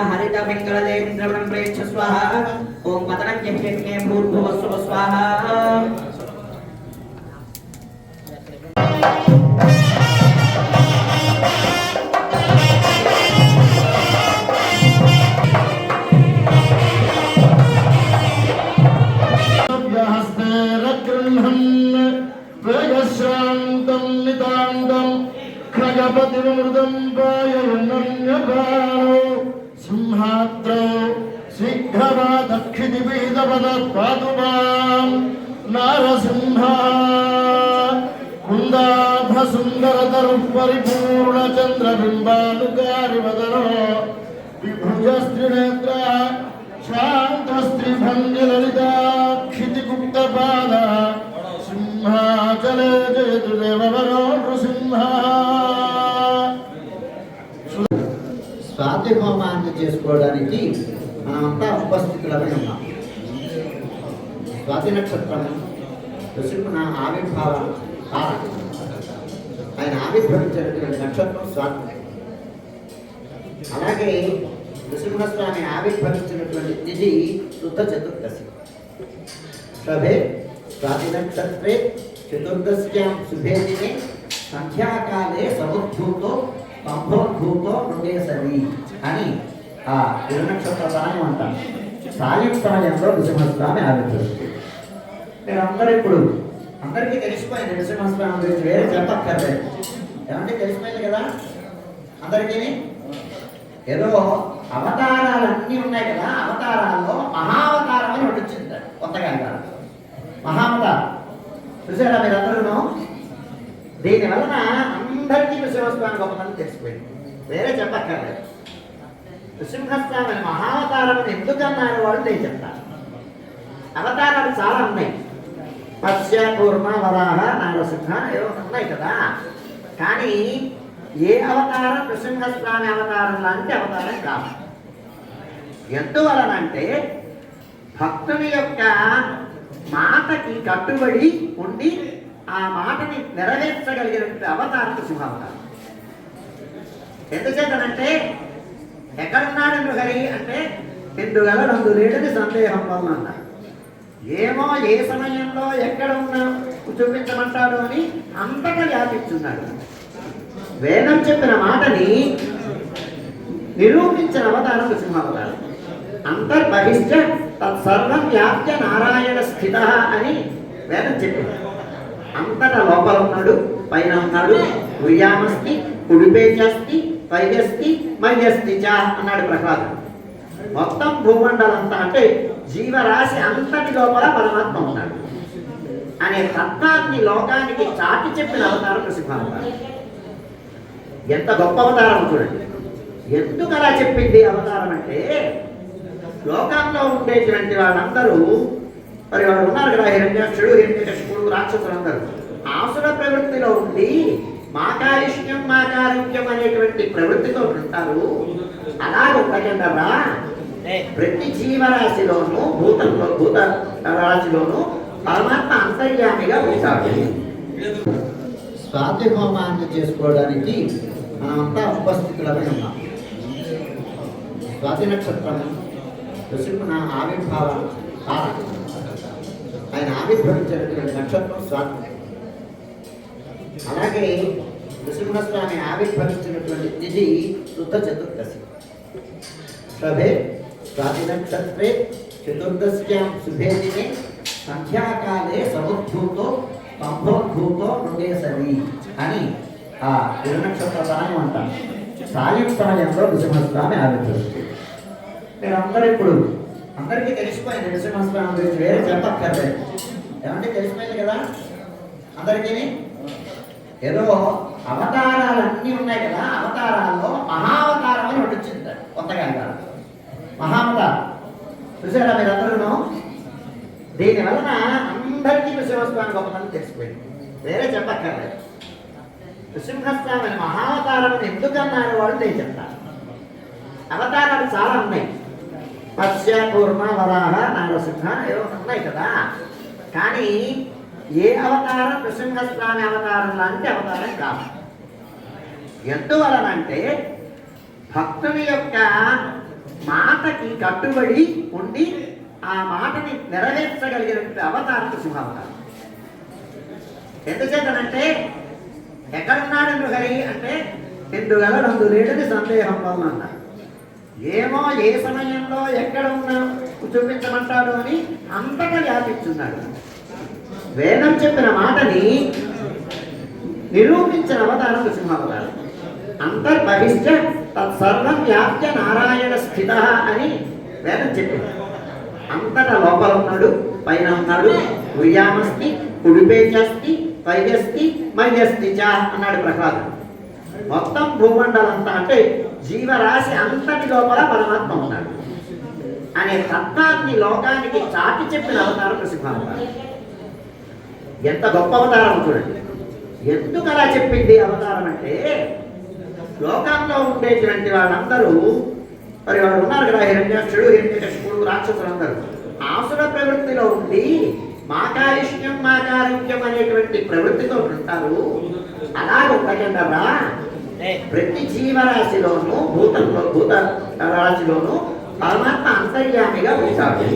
పురుష హరిత పింగళదేంద్రవణం ప్రేక్ష స్వాహ. ఓం పతనం యజ్ఞే భూర్భువస్వ స్వాహ. शीघ्रवादक्षितिपीतपदपातु मां नारसिंहा कुन्दाभसुन्दरतरुः परिपूर्णचन्द्रबिम्बानुकारिवदनो विभुजस्त्रिनेत्र शान्तस्त्रिभङ्गिललिताक्षितिगुप्तपाद सिंहाचले जयतु देववरो नृसिंह స్వాతి హోమాన్ని చేసుకోవడానికి మనమంతా ఉపస్థితులమై ఉన్నాం. స్వాతి నక్షత్రం నృసింహ ఆవిర్భావ కాల ఆయన ఆవిర్భవించినటువంటి నక్షత్రం స్వాతి. అలాగే నృసింహస్వామి ఆవిర్భవించినటువంటి తిథి శుద్ధ చతుర్దశి. శుభే స్వాతి నక్షత్రే చతుర్దశ్యాం శుభే దినే సంధ్యాకాలే సముద్భూతో సంభోద్భూతో మృగేసరి అని ఆ తిరునక్షత్ర సమయం అంటాం సాయం సమయంలో నృసింహస్వామి ఆవిర్భవిస్తుంది మీరందరూ ఇప్పుడు అందరికీ తెలిసిపోయింది నృసింహస్వామి గురించి. వేరే చెప్పక్కర్లేదు. ఏమంటే తెలిసిపోయింది కదా? అందరికీ? ఏదో అవతారాలన్నీ ఉన్నాయి కదా అవతారాల్లో మహావతారం అని ఒకటి వచ్చింది. కొత్తగా అంటారు మహావతారం. చూసారా మీరందరూ దీని వలన అందరికీ నృసింహస్వామి గొప్పతనం తెలిసిపోయింది వేరే చెప్పక్కర్లేదు నృసింహస్వామి మహావతారం అని ఎందుకు అన్నారు వాళ్ళు నేను చెప్తాను. అవతారాలు చాలా ఉన్నాయి. పశ్య కూర్మ వరాహ నారసింహ ఏవో ఉన్నాయి కదా. కానీ ఏ అవతారం నృసింహస్వామి అవతారం లాంటి అవతారం కాదు. ఎందువలనంటే భక్తుని యొక్క మాటకి కట్టుబడి ఉండి ఆ మాటని నెరవేర్చగలిగినటువంటి అవతారం సింహావతారం ఎందుచేతనంటే ఎక్కడున్నాడు నృహరి అంటే ఎందుగల రెండు లేడని సందేహం వలన. అన్నారు ఏమో ఏ సమయంలో ఎక్కడ ఉన్నా చూపించమంటాడు అని అంతగా వ్యాపించున్నాడు వేదం చెప్పిన మాటని నిరూపించిన అవతారం నృసింహావతారం అంతర్బహిష్ట తత్సర్వం వ్యాప్య నారాయణ స్థిత అని వేదం చెప్పింది. అంతటా లోపల ఉన్నాడు పైన ఉన్నాడు ఉయ్యామస్తి కుడిపేచస్తి తైజస్తి మయ్యస్తి చ అన్నాడు ప్రహ్లాదుడు మొత్తం భూమండలంతా అంటే జీవరాశి అంతటి లోపల పరమాత్మ ఉన్నాడు. అనే తత్వాన్ని లోకానికి చాటి చెప్పిన అవతారం నృసింహావతారం ఎంత గొప్ప అవతారం చూడండి. ఎందుకు అలా చెప్పింది అవతారం అంటే లోకంలో ఉండేటువంటి వాళ్ళందరూ మరి వాళ్ళు ఉన్నారు కదా హిరణ్యాక్షుడు హిరణ్యకృష్ణుడు రాక్షసులందరూ ఆసుర ప్రవృత్తిలో ఉండి మాకాయుష్యం మాకారుణ్యం అనేటువంటి ప్రవృత్తితో ఉంటారు అలా ఉండకండరా ప్రతి జీవరాశిలోనూ భూతంలో భూత రాశిలోనూ పరమాత్మ అంతర్యామిగా ఉంటాడు. స్వాతి హోమాన్ని చేసుకోవడానికి మనమంతా ఉపస్థితులమై ఉన్నాం. స్వాతి నక్షత్రం నృసింహ ఆవిర్భావ ఆయన ఆవిర్భవించినటువంటి నక్షత్రం స్వాతి. అలాగే నృసింహస్వామి ఆవిర్భవించినటువంటి తిథి శుద్ధ చతుర్దశి. శుభే స్వాతి నక్షత్రే చతుర్దశ్యాం శుభే దినే సంధ్యాకాలే సముద్భూతో సంభోద్భూతో మృగేసరి అని ఆ తిరునక్షత్ర సమయం అంటాం. సాయం నృసింహస్వామి ఆవిర్భవిస్తుంది. మీరందరూ ఇప్పుడు అందరికీ తెలిసిపోయింది నృసింహస్వామి గురించి వేరే చెప్పక్కర్లేదు. ఏమంటే తెలిసిపోయింది కదా? అందరికీ? ఏదో అవతారాలన్నీ ఉన్నాయి కదా అవతారాల్లో మహావతారం అని ఒకటి వచ్చింది కొత్తగా అంటారు మహావతారం. చూసారా మీరందరూ దీని వలన అందరికీ నృసింహస్వామి గొప్పతనం తెలిసిపోయింది. వేరే చెప్పక్కర్లేదు. నృసింహస్వామి మహావతారం ఎందుకన్నారు వాళ్ళు నేను చెప్తాను. అవతారాలు చాలా ఉన్నాయి. మత్స్య కూర్మ వరాహ నారసింహ ఏవో ఉన్నాయి కదా. కానీ ఏ అవతారం నృసింహస్వామి అవతారం లాంటి అవతారం కాదు. ఎందువలనంటే భక్తుని యొక్క మాటకి కట్టుబడి ఉండి ఆ మాటని నెరవేర్చగలిగినటువంటి అవతారం సింహావతారం. ఎందుచేతనంటే ఎక్కడున్నాడు హరి అంటే ఎందుగల రెండు లేడని సందేహం వలన అన్నారు ఏమో ఏ సమయంలో ఎక్కడ ఉన్నా చూపించమంటాడు అని అంతటా వ్యాపించున్నాడు. వేదం చెప్పిన మాటని నిరూపించిన అవతారం నృసింహావతారం అంతర్బహిష్ట తత్సర్వం వ్యాప్య నారాయణ స్థిత అని వేదం చెప్పింది. అంతటా లోపల ఉన్నాడు పైన ఉన్నాడు ఉయ్యామస్తి కుడిపేజస్తి పైజస్తి మయ్యస్తి చ అన్నాడు ప్రహ్లాదుడు. మొత్తం భూమండలంతా అంటే జీవరాశి అంతటి లోపల పరమాత్మ ఉన్నాడు. అనే తత్వాన్ని లోకానికి చాటి చెప్పిన అవతారం నృసింహావతారం ఎంత గొప్ప అవతారం చూడండి. ఎందుకు అలా చెప్పింది అవతారం అంటే లోకంలో ఉండేటువంటి వాళ్ళందరూ మరి వాళ్ళు ఉన్నారు కదా హిరణ్యాక్షుడు హిరణ్యకశిపుడు రాక్షసులందరూ. ఆసుర ప్రవృత్తిలో ఉండి మాకారిష్యం మాకారుణ్యం అనేటువంటి ప్రవృత్తితో ఉంటారు. అలా ఉండకండరా ప్రతి జీవరాశిలోనూ భూతంలో భూత రాశిలోనూ పరమాత్మ అంతర్యామిగా ఉంటాడు.